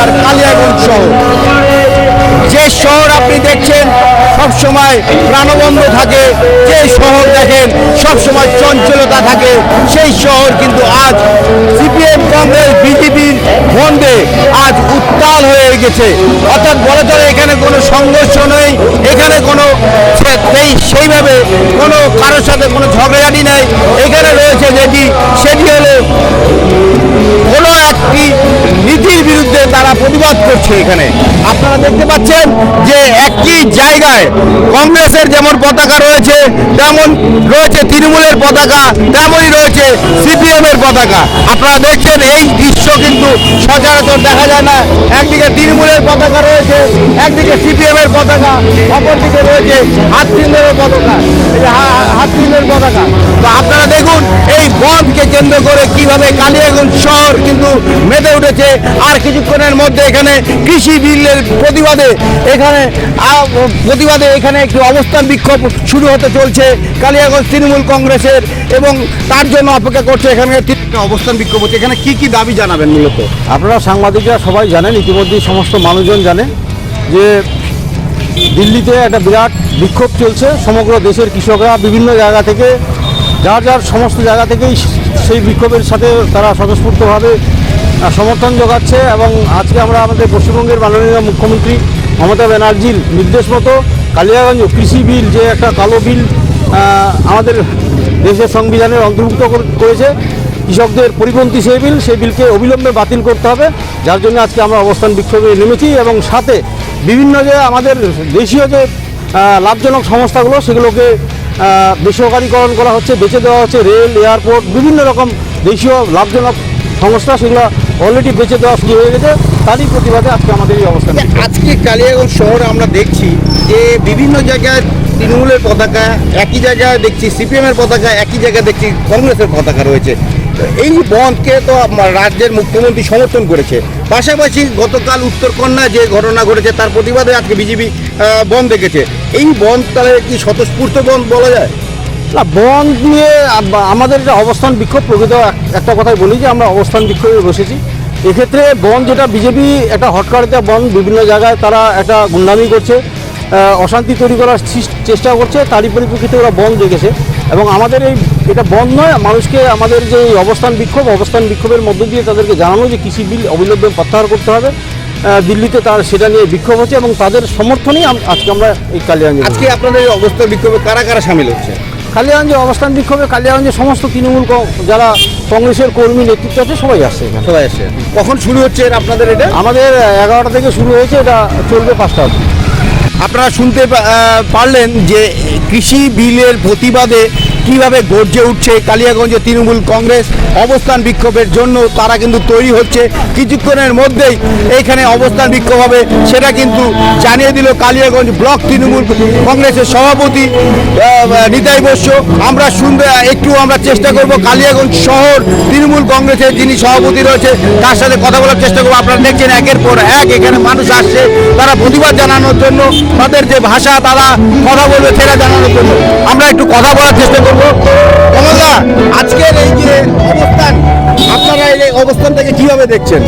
জেলার কালিয়াগঞ্জ শহর। যে শহর আপনি দেখছেন, সব সময় প্রাণবন্ধ থাকে, যে শহর দেখেন, সব সময় চঞ্চলতা থাকে, সেই শহর কিন্তু আজ সিপিএম কংগ্রেস, বিজেপির বন্ধে আজ উত্তাল হয়ে গেছে। অর্থাৎ বলা চলে, এখানে কোনো সংঘর্ষ নেই, এখানে কোনো সেই সেইভাবে কোনো কারোর সাথে কোনো ঝগড়াঝাটি নেই। এখানে রয়েছে যেটি, সেটি হলো কোনো একটি নীতির তারা প্রতিবাদ করছে এখানে। আপনারা দেখতে পাচ্ছেন যে একই জায়গায় কংগ্রেসের যেমন পতাকা রয়েছে, তেমন রয়েছে তৃণমূলের পতাকা, তেমনই রয়েছে সিপিএম এর পতাকা। আপনারা দেখছেন এই দৃশ্য কিন্তু সচরাচর দেখা যায় না। একদিকে তৃণমূলের পতাকা রয়েছে, একদিকে সিপিএম এর পতাকা, অপরদিকে রয়েছে হাত চিহ্নের পতাকা। এই যে হা- হা- হাত চিহ্নের পতাকা। তো আপনারা দেখুন, এই বন্ধকে কেন্দ্র করে কীভাবে কালিয়াগঞ্জ শহর কিন্তু মেতে উঠেছে। আর কিছুক্ষণের মধ্যে এখানে কৃষি বিলের প্রতিবাদে এখানে প্রতিবাদে এখানে একটি অবস্থান বিক্ষোভ শুরু হতে চলছে কালিয়াগঞ্জ তৃণমূল কংগ্রেসের এবং তার জন্য অপেক্ষা করছে এখানে অবস্থান বিক্ষোভ হচ্ছে। এখানে কি কি দাবি জানাবেন মূলত? আপনারা সাংবাদিকরা সবাই জানেন, ইতিমধ্যেই সমস্ত মানুষজন জানে যে দিল্লিতে একটা বিরাট বিক্ষোভ চলছে। সমগ্র দেশের কৃষকরা বিভিন্ন জায়গা থেকে, যার যার সমস্ত জায়গা থেকেই সেই বিক্ষোভের সাথে তারা স্বতঃস্ফূর্তভাবে সমর্থন যোগাচ্ছে এবং আজকে আমরা আমাদের পশ্চিমবঙ্গের মাননীয় মুখ্যমন্ত্রী মমতা ব্যানার্জির নির্দেশ মতো কালিয়াগঞ্জ কৃষি বিল যে একটা কালো বিল আমাদের দেশের সংবিধানের অন্তর্ভুক্ত কর- করেছে, কৃষকদের পরিপন্থী সেই বিল, সেই বিলকে অবিলম্বে বাতিল করতে হবে। যার জন্য আজকে আমরা অবস্থান বিক্ষোভে নেমেছি এবং সাথে বিভিন্ন যে আমাদের দেশীয় যে লাভজনক সংস্থাগুলো, সেগুলোকে বেসরকারীকরণ করা হচ্ছে, বেঁচে দেওয়া হচ্ছে, রেল, এয়ারপোর্ট, বিভিন্ন রকম দেশীয় লাভজনক সংস্থা, সেগুলো অলরেডি বেঁচে দেওয়া শুরু হয়ে গেছে তারই প্রতিবাদে আজকে আমাদের এই অবস্থান আজকে কালিয়াগঞ্জ শহরে আমরা দেখছি যে বিভিন্ন জায়গায় তৃণমূলের পতাকা একই জায়গায় দেখছি সিপিএম এর পতাকা একই জায়গায় দেখছি কংগ্রেসের পতাকা রয়েছে। এই বন্ধকে তো রাজ্যের মুখ্যমন্ত্রী সমর্থন করেছে। পাশাপাশি গতকাল উত্তরকন্যা যে ঘটনা ঘটেছে তার প্রতিবাদে আজকে বিজেপি বন্ধ দেখেছে এই বন্ধ তাহলে কি স্বতঃস্ফূর্ত বন্ধ বলা যায়? না বন্ধ নিয়ে আমাদের যে অবস্থান বিক্ষোভ, প্রকৃত একটা কথাই বলি যে আমরা অবস্থান বিক্ষোভে বসেছি। এক্ষেত্রে বন যেটা বিজেপি একটা হটকারিতা বন বিভিন্ন জায়গায় তারা একটা গুন্ডামি করছে অশান্তি তৈরি করার চেষ্টা করছে, তারই পরিপ্রেক্ষিতে ওরা বন্ধ রেখেছে। এবং আমাদের এই এটা বন্ধ নয়, মানুষকে আমাদের যে অবস্থান বিক্ষোভ, অবস্থান বিক্ষোভের মধ্য দিয়ে তাদেরকে জানানো যে কৃষি বিল অবিলম্বে প্রত্যাহার করতে হবে। দিল্লিতে তার সেটা নিয়ে বিক্ষোভ হচ্ছে এবং তাদের সমর্থনেই আজকে আমরা এই কালিয়াঞ্জ আজকে আপনাদের এই অবস্থা বিক্ষোভে কারা কারা সামিল হচ্ছে? কালিয়াগঞ্জে অবস্থান বিক্ষোভে কালিয়াগঞ্জের সমস্ত তৃণমূল যারা কংগ্রেসের কর্মী নেতৃত্ব আছে সবাই আসছে এখানে। সবাই আসছে। কখন শুরু হচ্ছে আপনাদের এটা? আমাদের এগারোটা থেকে শুরু হয়েছে এটা চলবে পাঁচটা অবধি। আপনারা শুনতে পারলেন যে কৃষি বিলের প্রতিবাদে কীভাবে গর্জে উঠছে কালিয়াগঞ্জে তৃণমূল কংগ্রেস? অবস্থান বিক্ষোভের জন্য তারা কিন্তু তৈরি হচ্ছে। কিছুক্ষণের মধ্যেই এইখানে অবস্থান বিক্ষোভ হবে। সেটা কিন্তু জানিয়ে দিল কালিয়াগঞ্জ ব্লক তৃণমূল কংগ্রেসের সভাপতি নিতাই বস্য। আমরা শুনতে, একটু আমরা চেষ্টা করব কালিয়াগঞ্জ শহর তৃণমূল কংগ্রেসের যিনি সভাপতি রয়েছে, তার সাথে কথা বলার চেষ্টা করব। আপনারা দেখছেন একের পর এক এখানে মানুষ আসছে। তারা প্রতিবাদ জানানোর জন্য, তাদের যে ভাষা, তারা কথা বলবে সেটা জানানোর জন্য। আমরা একটু কথা বলার চেষ্টা করব। কমলদা আজকের এই যে অবস্থান, আপনারা এই অবস্থান থেকে কীভাবে দেখছেন?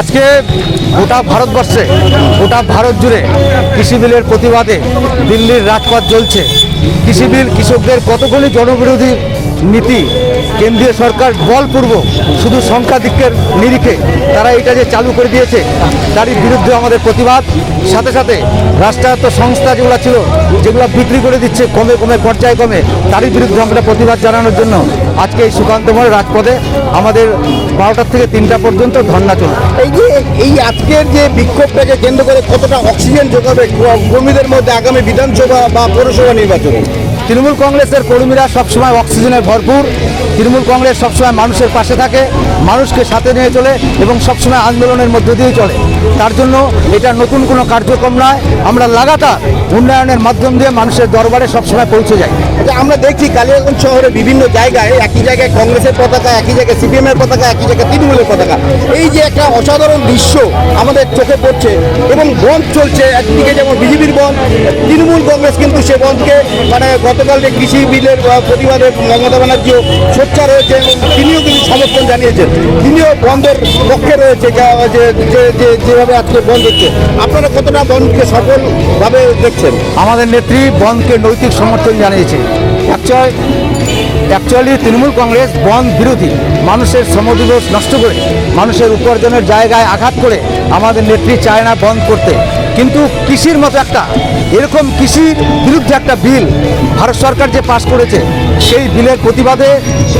আজকে গোটা ভারতবর্ষে, গোটা ভারত জুড়ে কৃষি বিলের প্রতিবাদে দিল্লির রাজপথ জ্বলছে। কৃষি বিল কৃষকদের কতগুলি জনবিরোধী নীতি, কেন্দ্রীয় সরকার বলপূর্বক শুধু সংখ্যাধিক্যের নিরিখে তারা এটা যে চালু করে দিয়েছে, তারই বিরুদ্ধে আমাদের প্রতিবাদ। সাথে সাথে রাষ্ট্রায়ত্ত সংস্থা যেগুলো ছিল, যেগুলো বিক্রি করে দিচ্ছে কমে কমে পর্যায়ে কমে তারই বিরুদ্ধে আমরা প্রতিবাদ জানানোর জন্য আজকে এই সুকান্তময় রাজপথে আমাদের বারোটার থেকে তিনটা পর্যন্ত ধর্না চলবে। এই যে, এই আজকের যে বিক্ষোভটাকে কেন্দ্র করে কতটা অক্সিজেন যোগাবে, কর্মীদের মধ্যে আগামী বিধানসভা বা পৌরসভা নির্বাচনে? তৃণমূল কংগ্রেসের কর্মীরা সবসময় অক্সিজেনে ভরপুর। তৃণমূল কংগ্রেস সবসময় মানুষের পাশে থাকে মানুষকে সাথে নিয়ে চলে এবং সবসময় আন্দোলনের মধ্য দিয়ে চলে। তার জন্য এটা নতুন কোনো কার্যক্রম নয়। আমরা লাগাতার উন্নয়নের মাধ্যম দিয়ে মানুষের দরবারে সবসময় পৌঁছে যাই। আচ্ছা, আমরা দেখছি কালিয়াগঞ্জ শহরে বিভিন্ন জায়গায় একই জায়গায় কংগ্রেসের পতাকা একই জায়গায় সিপিএমের পতাকা একই জায়গায় তৃণমূলের পতাকা। এই যে একটা অসাধারণ দৃশ্য আমাদের চোখে পড়ছে এবং বন্ধ চলছে একদিকে যেমন বিজেপির বন্ধ তৃণমূল কংগ্রেস কিন্তু সে বন্ধকে মানে গতকাল যে কৃষি বিলের প্রতিবাদে মমতা ব্যানার্জিও সোচ্চার রয়েছে এবং তিনিও কিন্তু সমর্থন জানিয়েছেন। তিনিও বন্ধের পক্ষে রয়েছে, যে যেভাবে আজকে বন্ধ হচ্ছে। আপনারা কতটা বন্ধকে সফলভাবে দেখছেন? আমাদের নেত্রী বনকে নৈতিক সমর্থন জানিয়েছে। অ্যাকচুয়ালি অ্যাকচুয়ালি তৃণমূল কংগ্রেস বন বিরোধী। মানুষের শ্রমদিবস নষ্ট করে, মানুষের উপার্জনের জায়গায় আঘাত করে আমাদের নেত্রী চায় না বন্ধ করতে। কিন্তু কৃষির মতো একটা এরকম কৃষির বিরুদ্ধে একটা বিল ভারত সরকার যে পাশ করেছে সেই বিলের প্রতিবাদে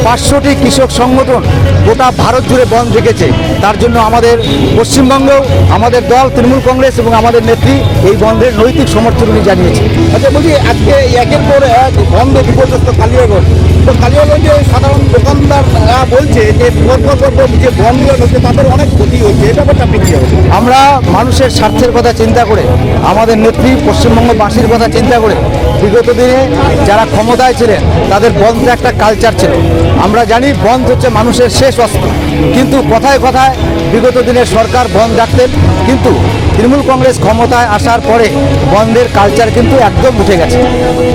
পাঁচশোটি কৃষক সংগঠন গোটা ভারত জুড়ে বন্ধ রেখেছে। তার জন্য আমাদের পশ্চিমবঙ্গেও আমাদের দল তৃণমূল কংগ্রেস এবং আমাদের নেত্রী এই বন্ধের নৈতিক সমর্থন উনি জানিয়েছে। আচ্ছা বলছি আজকে একের পর এক বন্ধ বিপর্যস্ত কালিয়াগঞ্জ। তো কালিয়াগঞ্জে সাধারণ দোকানদাররা বলছে যে পরপর যে বন্ধগুলো হচ্ছে তাদের অনেক ক্ষতি হচ্ছে। এই ব্যাপারটা আপনি আমরা মানুষের স্বার্থের কথা চিন্তা করে আমাদের নেত্রী পশ্চিমবঙ্গবাসীর কথা চিন্তা করে বিগত দিনে যারা ক্ষমতায় ছিলেন তাদের বন্ধ একটা কালচার ছিল। আমরা জানি বন্ধ হচ্ছে মানুষের শেষ অস্ত্র। কিন্তু কথায় কথায় বিগত দিনে সরকার বন্ধ রাখতেন। কিন্তু তৃণমূল কংগ্রেস ক্ষমতায় আসার পরে বন্ধের কালচার কিন্তু একদম উঠে গেছে।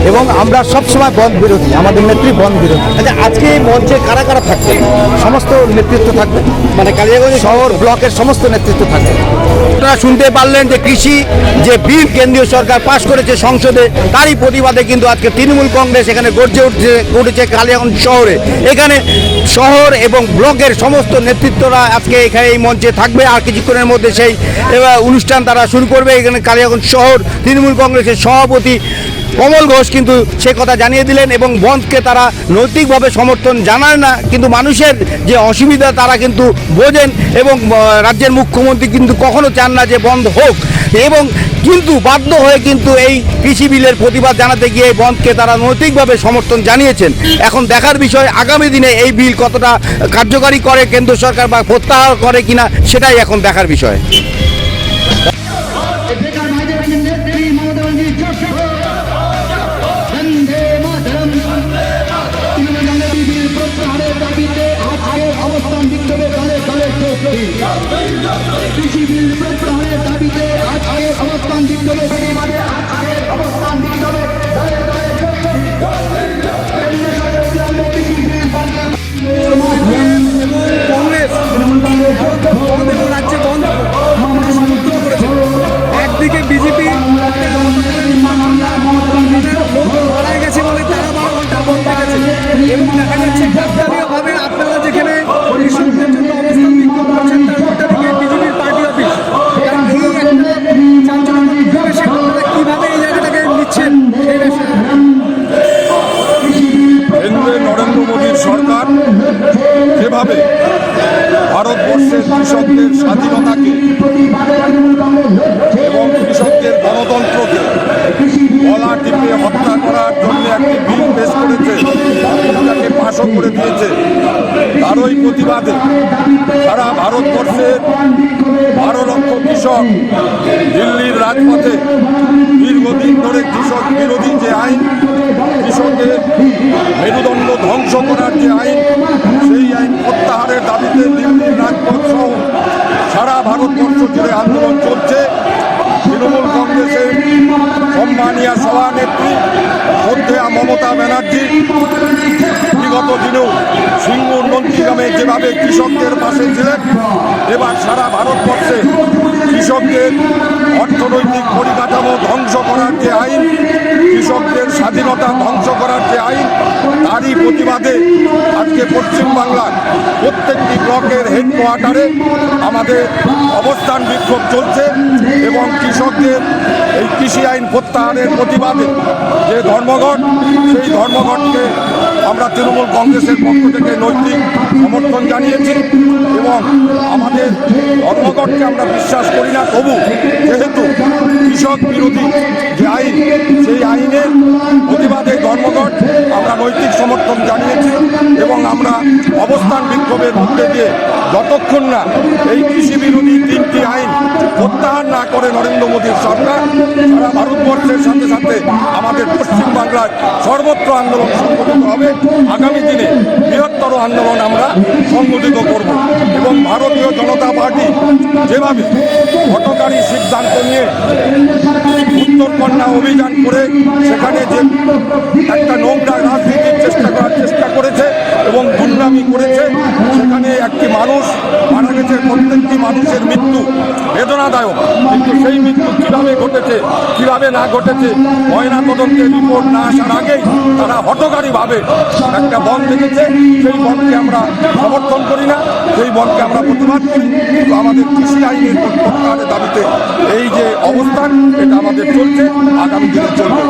এবং আমরা সবসময় বন্ধ বিরোধী আমাদের নেত্রী বন্ধ বিরোধী। আচ্ছা আজকে এই মঞ্চে কারা কারা থাকছে সমস্ত নেতৃত্ব থাকবে। মানে কালিয়াগঞ্জ শহর ব্লকের সমস্ত নেতৃত্ব থাকবে। আপনারা শুনতে পারলেন যে কৃষি যে বিল কেন্দ্রীয় সরকার পাশ করেছে সংসদে, তারই প্রতিবাদে কিন্তু আজকে তৃণমূল কংগ্রেস এখানে গর্জে উঠছে, উঠেছে কালিয়াগঞ্জ শহরে। এখানে শহর এবং ব্লকের সমস্ত নেতৃত্বরা আজকে এখানে এই মঞ্চে থাকবে। আর কিছুক্ষণের মধ্যে সেই অনুষ্ঠান তারা শুরু করবে। এখানে কালিয়াগঞ্জ শহর, তৃণমূল কংগ্রেসের সভাপতি কমল ঘোষ কিন্তু সে কথা জানিয়ে দিলেন এবং বন্ধকে তারা নৈতিকভাবে সমর্থন জানায় না, কিন্তু মানুষের যে অসুবিধা তারা কিন্তু বোঝেন এবং রাজ্যের মুখ্যমন্ত্রী কিন্তু কখনো চান না যে বন্ধ হোক। এবং কিন্তু বাধ্য হয়ে কিন্তু এই কৃষি বিলের প্রতিবাদ জানাতে গিয়ে এই বন্ধকে তারা নৈতিকভাবে সমর্থন জানিয়েছেন। এখন দেখার বিষয়, আগামী দিনে এই বিল কতটা কার্যকারী করে, কেন্দ্র সরকার বা প্রত্যাহার করে কিনা, সেটাই এখন দেখার বিষয়। কৃষি বিল গলা হত্যা করার জন্য একটি বিল পেশ করেছে। তাকে পাশও করে দিয়েছে। তারই প্রতিবাদে সারা ভারতবর্ষের বারো লক্ষ কৃষক দিল্লির রাজপথে দীর্ঘদিন ধরে কৃষক বিরোধী যে আইন, কৃষকের মেরুদণ্ড ধ্বংস করার যে আইন, সেই আইন প্রত্যাহারের দাবিতে দিল্লির রাজপথ সহ সারা ভারতবর্ষ জুড়ে আন্দোলন চলছে। সম্মানীয় সভানেত্রী অধ্যয়া মমতা ব্যানার্জি। বিগত দিনেও সিঙ্গুর মন্ত্রীগ্রামে যেভাবে কৃষকদের পাশে ছিলেন, এবার সারা ভারতবর্ষে কৃষকদের অর্থনৈতিক পরিকাঠামো ধ্বংস করার যে আইন, কৃষকদের স্বাধীনতা ধ্বংস করার যে আইন তারই প্রতিবাদে আজকে পশ্চিমবাংলার প্রত্যেকটি ব্লকের হেডকোয়ার্টারে আমাদের অবস্থান বিক্ষোভ চলছে এবং কৃষকদের এই কৃষি আইন প্রত্যাহারের প্রতিবাদে যে ধর্মঘট, সেই ধর্মঘটকে আমরা তৃণমূল কংগ্রেসের পক্ষ থেকে নৈতিক সমর্থন জানিয়েছি এবং আমাদের ধর্মঘটকে আমরা বিশ্বাস করি না। তবু যেহেতু কৃষক বিরোধী যে আইন, সেই আইনের প্রতিবাদে ধর্মঘট সমর্থন জানিয়েছি এবং আমরা অবস্থান বিক্ষোভের মধ্যে দিয়ে যতক্ষণ না এই কৃষি বিরোধী তিনটি আইন প্রত্যাহার না করে নরেন্দ্র মোদীর সরকার, সারা ভারতবর্ষের সাথে সাথে আমাদের পশ্চিমবাংলা বাংলায় সর্বত্র আন্দোলন সংগঠিত হবে, আগামী দিনে বৃহত্তর আন্দোলন আমরা সংগঠিত করব। এবং ভারতীয় জনতা পার্টি যেভাবে হটকারী সিদ্ধান্ত নিয়ে উত্তরকন্যা অভিযান করে সেখানে যে একটা নোংরা রাজনীতির চেষ্টা করার চেষ্টা করেছে এবং গুন্ডামি করেছে। সেখানে একটি মানুষ মারা গেছে, প্রত্যেকটি মানুষের মৃত্যু বেদনাদায়ক। কিন্তু সেই মৃত্যু কীভাবে ঘটেছে, কীভাবে না ঘটেছে, ময়না তদন্তের রিপোর্ট না আসার আগেই তারা হটকারীভাবে একটা বন দেখেছে। সেই বনকে আমরা সমর্থন করি না, সেই বনকে আমরা প্রতিবাদ করি। কিন্তু আমাদের কৃষি আইনের প্রত্যাহারের দাবিতে এই যে অবস্থান, এটা আমাদের চলছে, আগামী দিনে চলবে।